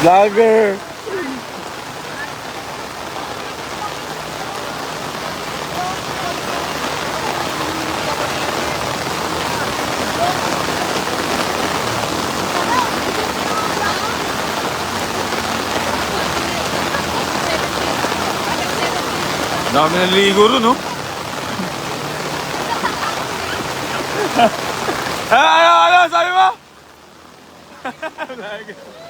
Vlogger. Dami naligo ron, no? ano, ano, sabi mo? Vlogger.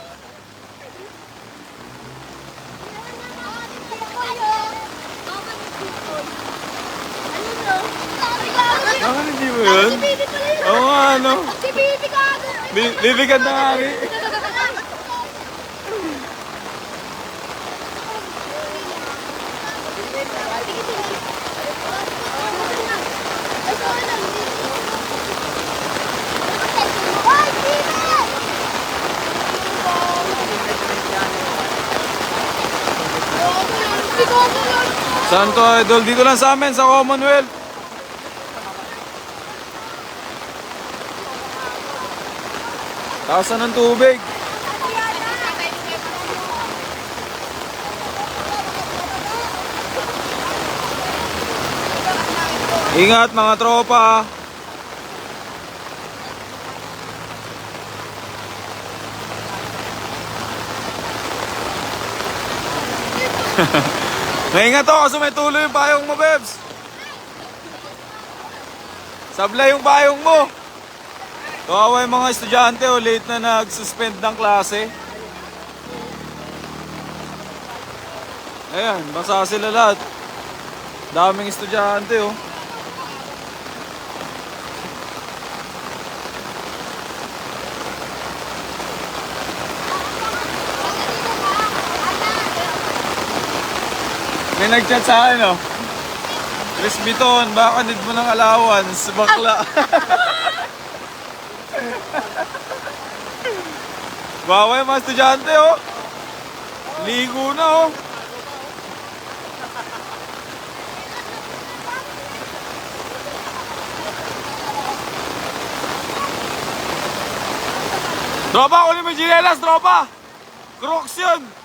Bakit hindi mo yun? Oo nga, ano? Si Bibi gago! Bi- Bibigyan na nga rin. Saan to, idol? Dito lang sa amin, sa Commonwealth. Taasan ng tubig. Ingat mga tropa. Maingat to kasi may tuloy yung payong mo, Bebs. Sablay yung payong mo. Kawawa yung mga estudyante o late na nag-suspend ng klase. Ayan, basa sila lahat. Daming estudyante oh. May nag-chat sa akin oh. Chris Biton, baka need mo ng allowance, bakla. Bawa yung mga estudyante oh. Ligo na oh. Tropa, kunin mo yung ginelas, tropa! Crocs yun!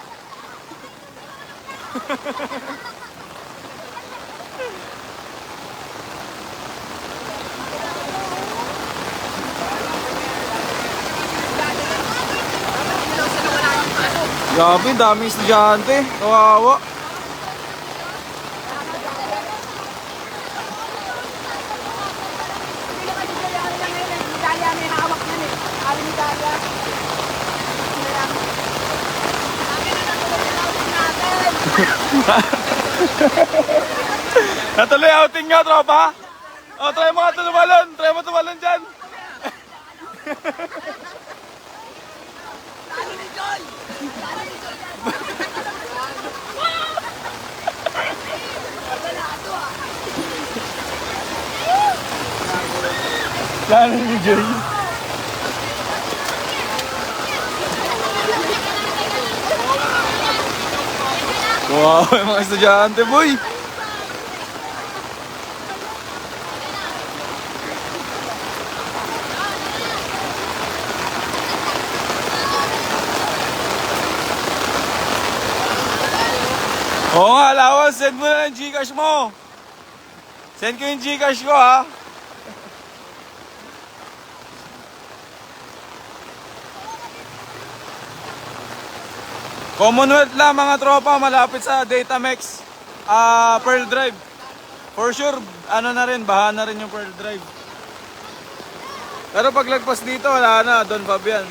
Grabe, daming estudyante. Kawawa. Natuloy outing nga, tropa. O, try mo nga tumalon. Try mo tumalon dyan. Lalo ni Joy. Wow, yung mga estudyante, boy. Oo nga, allowance. Send mo na ng Gcash mo. Send ko yung Gcash ko, ha. Commonwealth lang mga tropa, malapit sa Datamex, ah Pearl Drive. For sure, ano na rin, baha na rin yung Pearl Drive. Pero paglagpas dito, wala na, Don Fabian.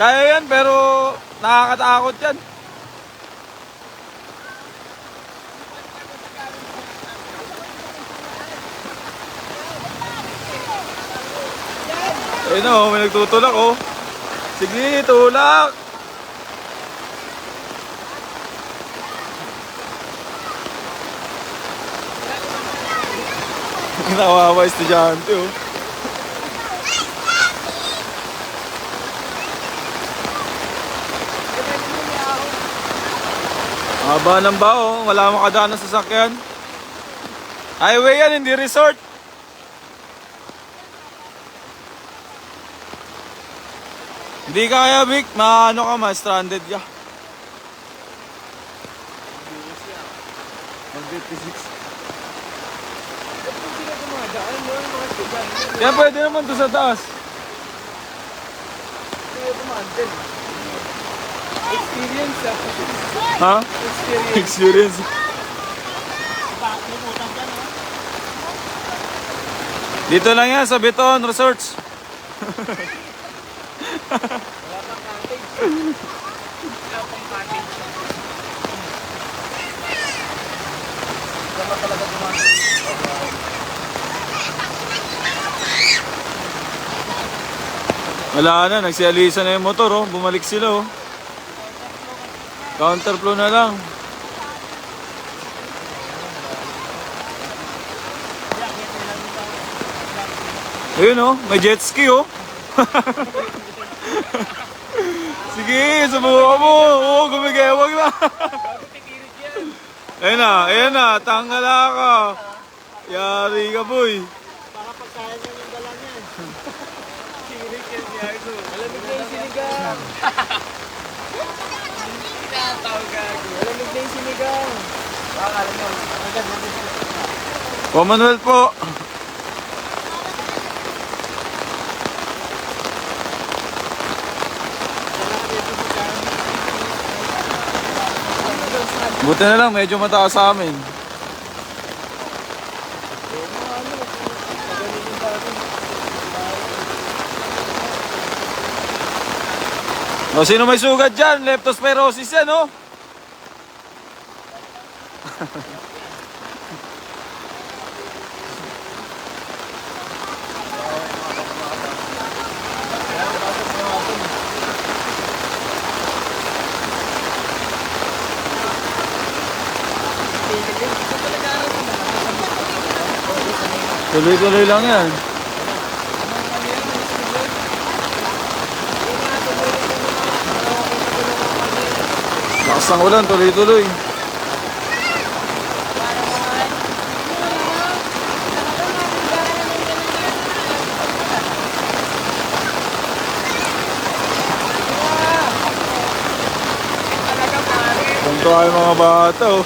Kaya yan, pero nakakatakot yan. Ayun o, may nagtutulak oh. Sige, tulak! Nawawa estudyante oh. Haba ng bao, wala makadaan ng sasakyan. Highway yan, hindi resort. Hindi kaya, Vic. Maano ka, ma-stranded ka. Kaya pwede naman to sa taas. Experience ah. Ha? Experience. Dito lang yan sa Beton Resorts. Wala na, nagsialisa na yung motor oh. Bumalik sila oh. Counterflow na lang. Ayun oh, may jet ski oh. Sige, subukan mo. Oo, gumigewag na. ayun na, ayun na, tangala ka. Yari ka boy. Baka pagkaya niya yung dala niya. Sirik yan si Arzo. Malamig na yung sinigang. Tinatawag gago. Malamig na yung sinigang. Baka alam mo. Agad na Commonwealth po. Buti na lang, medyo mataas sa amin. O, sino may sugat dyan? Leptospirosis yan, oh. Tuloy-tuloy lang yan. Lakas ng ulan, tuloy-tuloy. Punto ay mga bata, oh.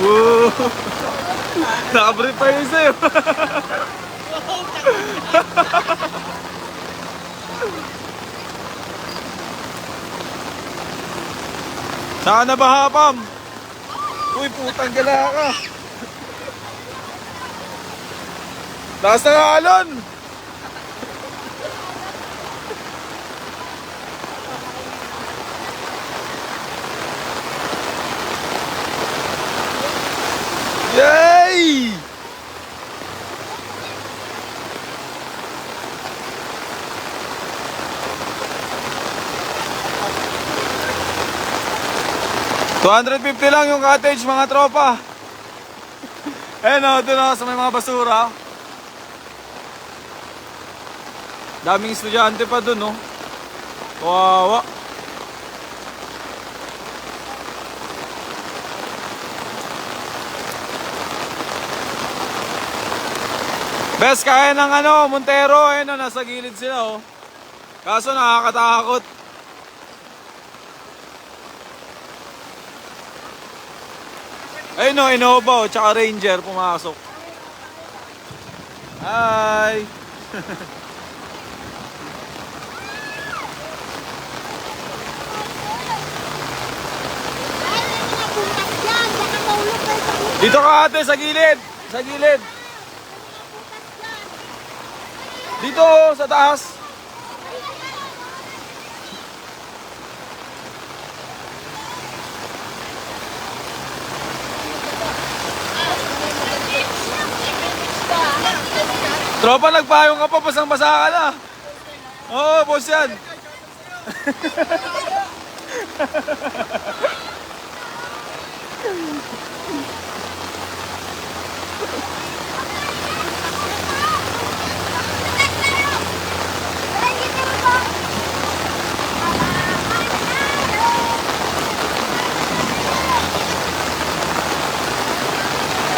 Woo! Nakabrief pa yun sa'yo. Saan na ba hapam? Uy, putang gala ka. Taas na alon. Yay! $250 lang yung cottage mga tropa. Eh no, doon ako sa may mga basura. Daming estudyante pa doon, no? Kawawa. Best kaya ng ano, Montero, ayun na, nasa gilid sila, oh. Kaso nakakatakot. Ayun no, Innova oh, tsaka Ranger pumasok. Hi! Dito ka ate, sa gilid! Sa gilid! Dito, sa taas! Tropa, nagpayong ka pa, basang-basa ka na. Oo, boss yan.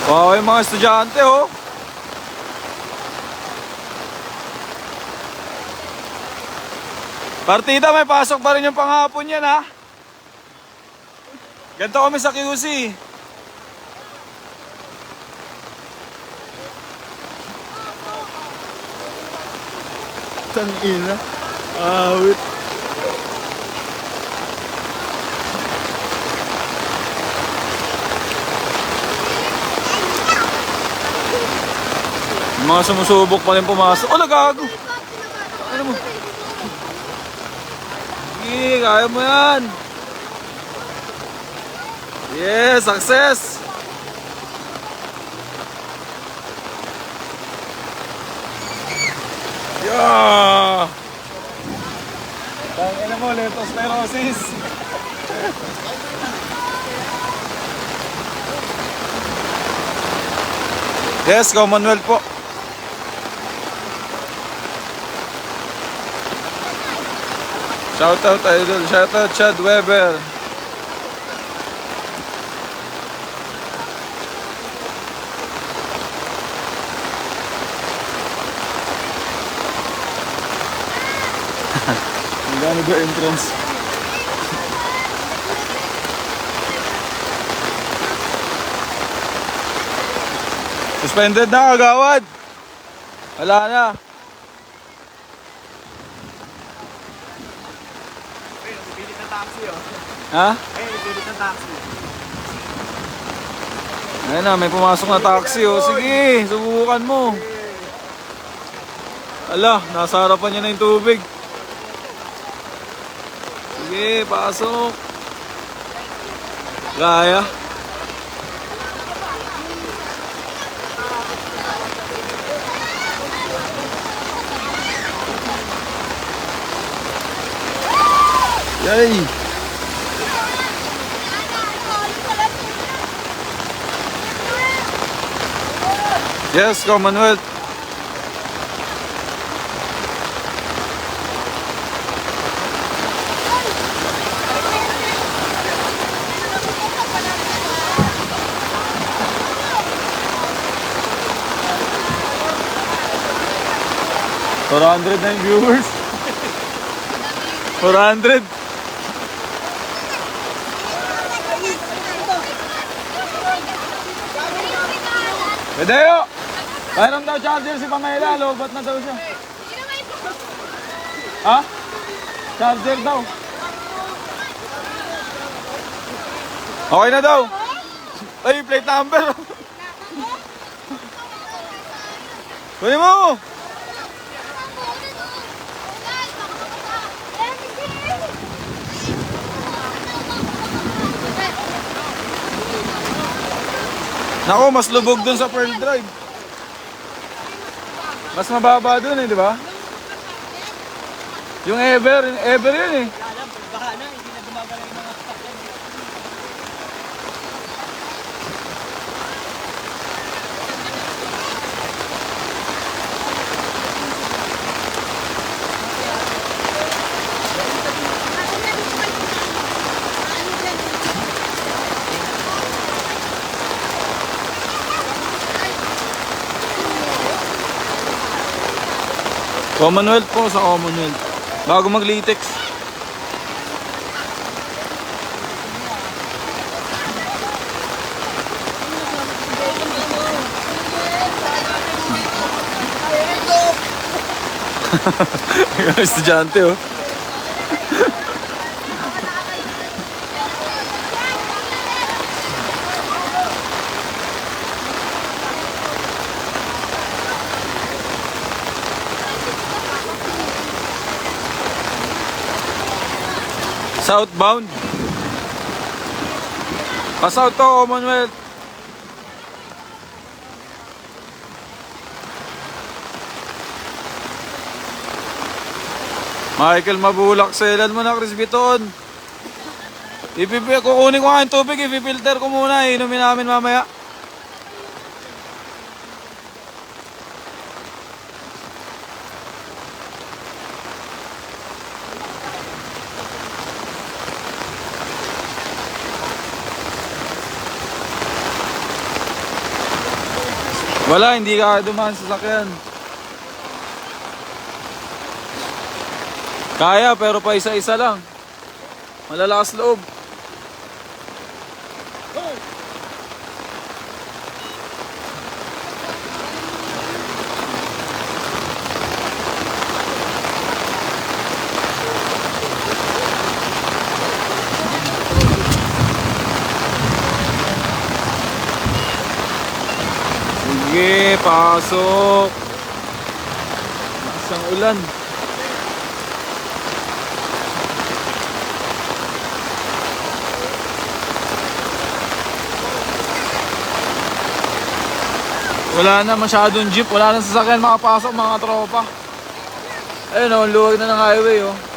Wow, yung mga estudyante, oh. Partida, may pasok pa rin yung panghapon yan ha. Ganito kami sa QC. Tangina. Awit. Yung mga sumusubok pa rin pumasok. Oh, nagago. Ano mo? Sige, kaya mo yan. Yes, success. Yeah! Tangina mo, leptospirosis. yes, Commonwealth po. Shout out idol, shout out Chad Weber. Magkano ba entrance? Suspended na kagawad. Wala na. Pilit na taxi oh. Ha? Ayun, pilit na taxi. Ayun na, may pumasok na taxi oh. Sige, subukan mo. Ala, nasa harapan niya na yung tubig. Sige, pasok. Gaya. Yay! Yes, Commonwealth. Four hundred yung viewers. Four hundred. Pedeo! Mayroon daw charger si Pamela, lobat na daw siya. Ha? Charger daw. Okay na daw. Ay, plate number. Kunin mo. Nako, mas lubog dun sa Pearl Drive. Mas mababa dun eh, di ba? Yung Ever, yung Ever yun eh. Baka na, hindi na gumagalaw yung mga sasakyan. Commonwealth po sa Commonwealth. Bago mag-latex. Yung estudyante oh. Southbound. Pa-south to, Commonwealth. Michael Mabulak, selan mo na Chris Biton. Ipipi, kukunin ko nga yung tubig, ipipilter ko muna, inumin namin mamaya. Wala, hindi ka dumaan sa sakyan. Kaya, pero pa isa-isa lang. Malalakas loob. Sige, pasok. Isang ulan. Wala na masyadong jeep, wala na sasakyan makapasok mga tropa. Ayun oh, luwag na ng highway oh.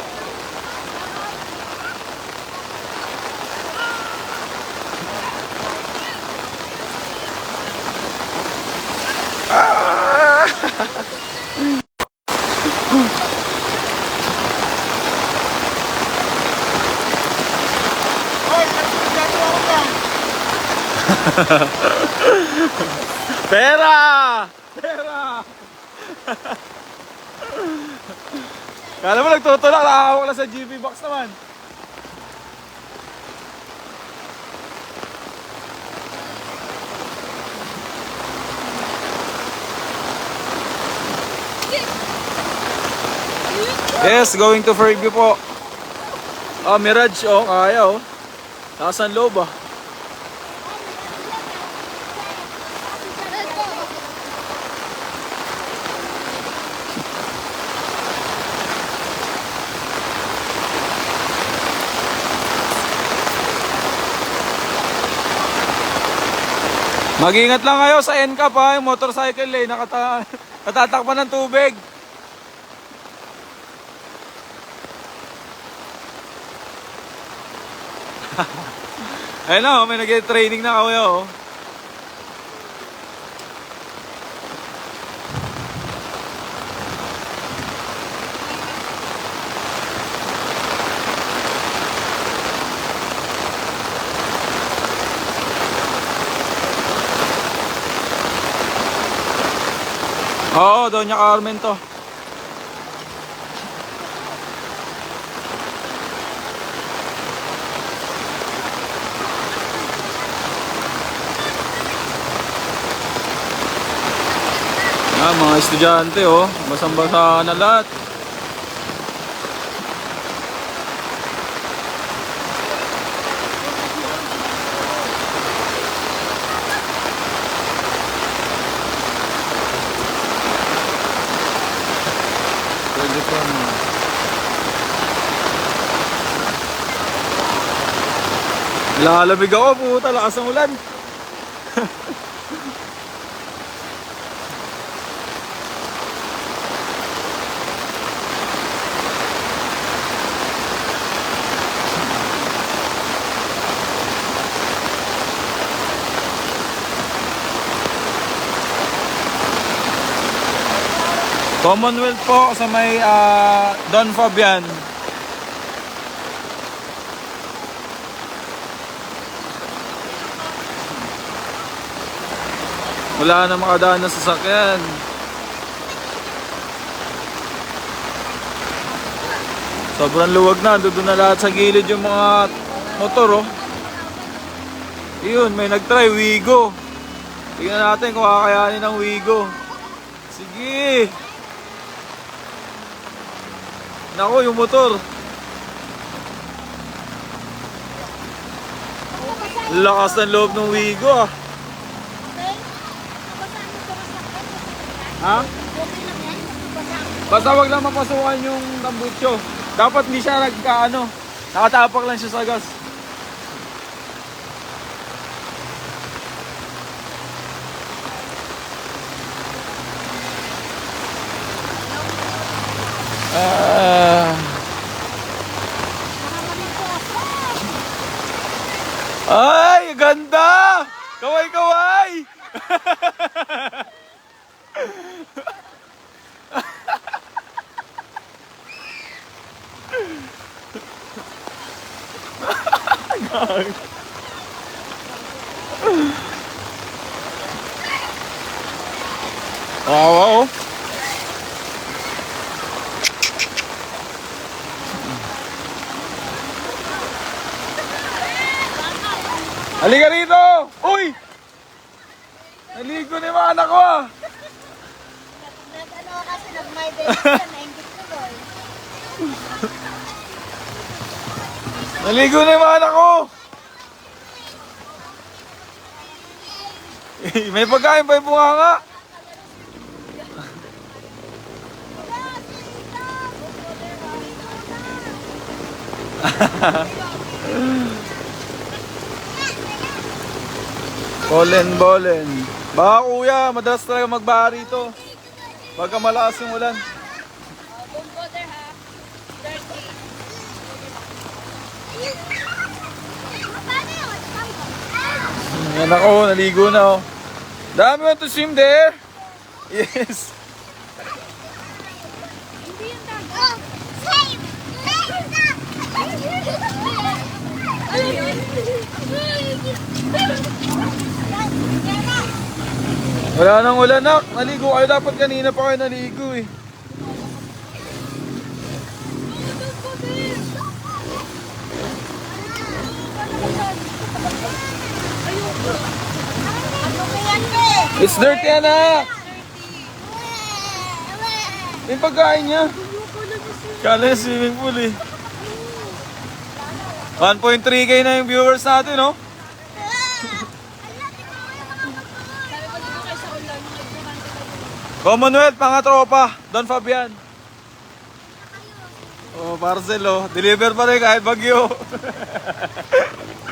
Pera! Pera! Kala mo nagtutulak, nakakawak lang sa GB box naman. Yes, going to Fairview po. Ah, Mirage, oh, kaya oh. Taas ang loob Mag-ingat lang kayo sa NCAP ha, yung motorcycle eh, nakata natatakpan ng tubig. Ayun na, oh, may nag-training na kawaya oh. Oo, Doña Carmen to. Ah, mga estudyante oh, basang-basa na lahat. Pwede pa mo. Lalamig ako, puta, lakas ng ulan. Commonwealth po sa may ah, Don Fabian. Wala na makadaan na sasakyan. Sobrang luwag na, doon na lahat sa gilid yung mga motor oh. Yun, may nagtry, Wigo. Tingnan natin kung kakayanin ng Wigo. Sige. Nako, yung motor. Lakas ng loob ng Wigo ah. Okay? Nabasaan mo sa masakit. Ha? Basta wag lang mapasukan yung tambucho. Dapat hindi siya nagkaano. Nakatapak lang siya sa gas. Ah. Ay, ganda! Kaway-kaway! lang. Wow, wow. Halika rito! Uy! Naligo ni mga anak ko ah! Nag-ano kasi nag-my Naligo na yung anak ko! May pagkain pa yung bunganga! Bolen, bolen. Baka kuya, madalas talaga magbaha rito. Pagka malakas yung ulan. Yan ako, naligo na oh. Dami want to swim there? Yes. Wala nang ulan nak. Naligo kayo. Dapat kanina pa kayo naligo eh. It's dirty anak. Yung pagkain niya. Kala niya swimming pool eh. 1.3k na yung viewers natin oh. Commonwealth, mga tropa. Don Fabian. Oh, parcel oh. Deliver pa rin kahit bagyo.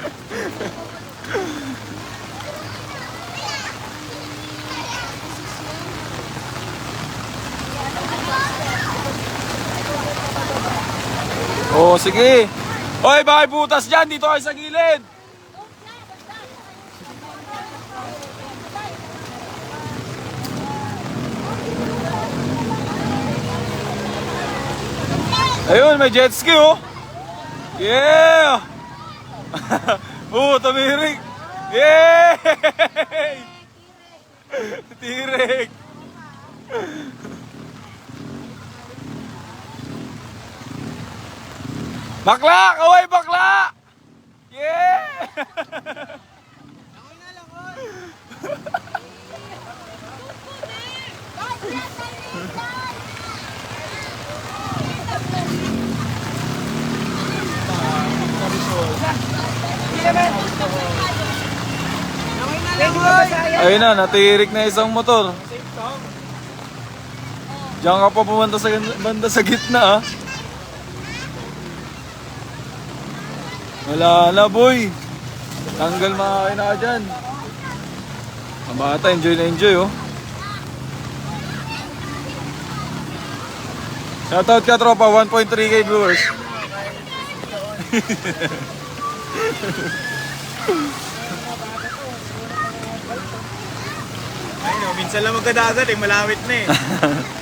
oh, sige. Hoy, baka butas dyan. Dito kayo sa gilid. Ayun, may jet ski oh. Yeah! oh, tumirik. Yeah! Tirik. Bakla! Kaway bakla! Yeah! Ayun na, natirik na isang motor. Diyan ka pa pumunta sa banda sa gitna ah. Wala na boy. Tanggal mga kain na dyan. Ang bata, enjoy na enjoy oh. Shoutout ka tropa, 1.3k viewers. Ayun, oh, minsan lang magkadagat eh, malawit na eh.